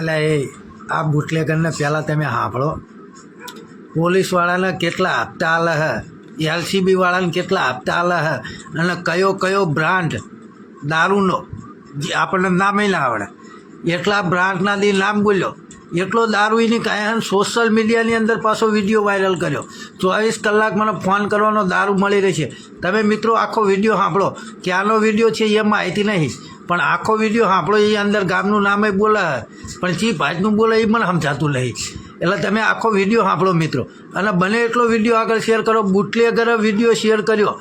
એટલે એ આ બુટલેગરને પહેલાં તમે સાંભળો. પોલીસવાળાને કેટલા હપ્તા આલે હે? એલસીબીવાળાને કેટલા હપ્તા આલે હે? અને કયો કયો બ્રાન્ડ દારૂનો, જે આપણને નામે ના આવડે. એટલા બ્રાન્ડના દી નામ બોલ્યો. એટલો દારૂ એની કાંઈ સોશિયલ મીડિયાની અંદર પાછો વીડિયો વાયરલ કર્યો. ચોવીસ કલાક મને ફોન કરવાનો દારૂ મળી રહેશે તમે મિત્રો આખો વીડિયો સાંભળો. ક્યાંનો વીડિયો છે એ માહિતી નહીં. પણ આખો વીડિયો સાંભળો, એ અંદર ગામનું નામે બોલે પણ ચી ભાજનું બોલે એ મને સમજાતું નહીં. એટલે તમે આખો વીડિયો સાંભળો મિત્રો. અને બને એટલો વીડિયો આગળ શેર કરો. બુટલેગરે વીડિયો શેર કર્યો,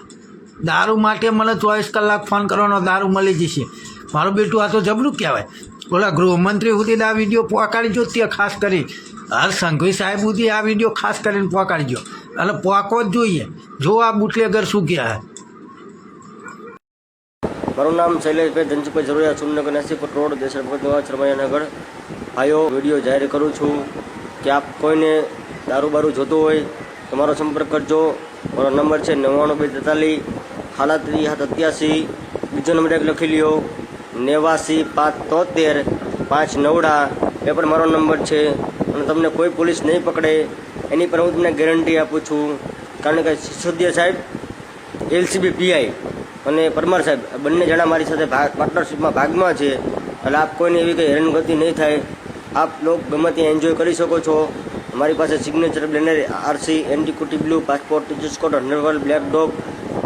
દારૂ માટે મને ચોવીસ કલાક ફોન કરવાનો દારૂ મળી જશે. મારું બેટું આ તો જબરું કહેવાય. ઓલા ગૃહમંત્રી સુધી આ વીડિયો પહોંચાડીજો તે ખાસ કરી. હર સંઘવી સાહેબ સુધી આ વીડિયો ખાસ કરીને પહોંચાડીજો અને પહોંચવો જ જોઈએ. જો આ બુટલેગર શું કહે. મારું નામ શૈલેષભાઈ ધનજીભાઈ જરૂરિયા સુમનગર નસીપટ રોડ, દેસર ભગત નિવાસ રમૈયાનગર ભાઈઓ વીડિયો જાહેર કરું છું કે આપ કોઈને દારૂ બારૂ જોતું હોય તો મારો સંપર્ક કરજો. મારો નંબર છે નવ્વાણું બે તેતાલીસ હાલાત્રી હાથ અત્યાસી બીજો નંબર એક લખી લ્યો. નેવાસી પાંચ તોતેર પાંચ નવડા એ પણ મારો નંબર છે. અને તમને કોઈ પોલીસ નહીં પકડે, એની પર હું તમને ગેરંટી આપું છું. કારણ કે સિસોદિયા સાહેબ, એલસીબી પીઆઈ અને પરમાર સાહેબ બંને જણા મારી સાથે ભાગ પાર્ટનરશિપમાં ભાગમાં છે. એટલે આપ કોઈને એવી કંઈ હેરાનગતિ નહીં થાય. આપ લોકો ગમે ત્યાં એન્જોય કરી શકો છો. મારી પાસે સિગ્નેચર બ્લેનર RC એન્ટીકુટી blue passport teachers code hundred black dog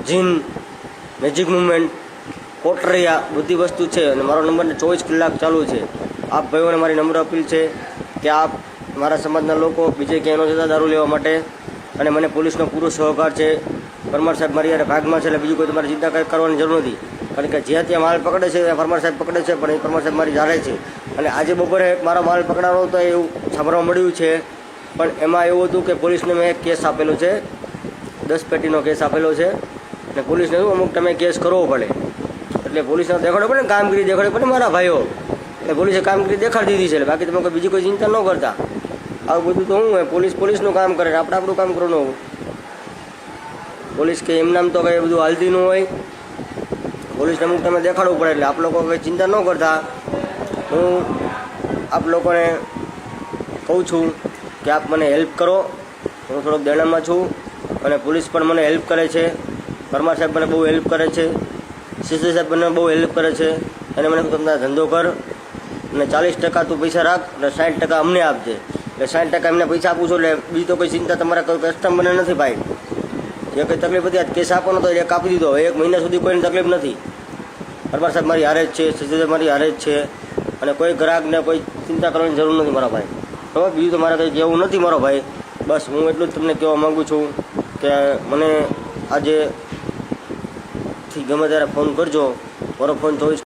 gin magic movement Kotariya બધી વસ્તુ છે અને મારો નંબર ચોવીસ કલાક ચાલુ છે. આપ ભાઈઓને મારી નમ્ર અપીલ છે કે આપ મારા સમાજના લોકો બીજે ક્યાંય ન જતા દારૂ લેવા માટે અને મને પોલીસનો પૂરો સહકાર છે. પરમાર સાહેબ મારી યારે ભાગમાં છે એટલે બીજું કોઈ તમારે ચિંતા કરવાની જરૂર નથી. કારણ કે જ્યાં ત્યાં માલ પકડે છે ત્યાં પરમાર સાહેબ પકડે છે, પણ એ પરમાર સાહેબ મારી જાણે છે. અને આજે બપોરે મારો માલ પકડાનો તો એવું સાંભળવા મળ્યું છે. પણ એમાં એવું હતું કે પોલીસને મેં કેસ આપેલો છે. દસ પેટીનો કેસ આપેલો છે. અને પોલીસને શું અમુક તમે કેસ કરવો પડે. એટલે પોલીસને દેખાડો પડે ને કામગીરી દેખાડવી પડે મારા ભાઈઓ. એટલે પોલીસે કામગીરી દેખાડી દીધી છે, એટલે બાકી તમે કોઈ બીજી કોઈ ચિંતા ન કરતા. આવું બધું તો હોય, પોલીસ પોલીસનું કામ કરે, આપણે આપણું કામ કરવાનું પોલીસ કે એમ નામ તો કંઈ બધું હાલતી ન હોય. પોલીસને અમુક તમે દેખાડવું પડે, એટલે આપ લોકો કંઈ ચિંતા ન કરતા. હું આપ લોકોને કહું છું કે આપ મને હેલ્પ કરો. હું થોડોક દેણામાં છું અને પોલીસ પણ મને હેલ્પ કરે છે. પરમાર સાહેબ મને બહુ હેલ્પ કરે છે. સીસી સાહેબ મને બહુ હેલ્પ કરે છે અને મને તમને ધંધો કર અને ચાલીસ ટકા તું પૈસા રાખ અને સાઠ ટકા અમને આપજે. એટલે સાઠ ટકા એમને પૈસા આપું છું એટલે બીજી તો કોઈ ચિંતા તમારા કોઈ કસ્ટમરને નથી ભાઈ. જે કંઈ તકલીફ હતી કેસ આપવાનો તો એક આપી દીધો. એક મહિના સુધી કોઈને તકલીફ નથી. પરમાર સાહેબ, મારી હારે જ છે સીસી સાહેબ મારી હારે જ છે અને કોઈ ગ્રાહકને કોઈ ચિંતા કરવાની જરૂર નથી મારા ભાઈ. હવે બીજું તો મારે કંઈ કહેવું નથી મારો ભાઈ. બસ હું એટલું જ તમને કહેવા માગું છું કે મને આજે થી ગમે ત્યારે ફોન કરજો. મારો ફોન ચોવીસ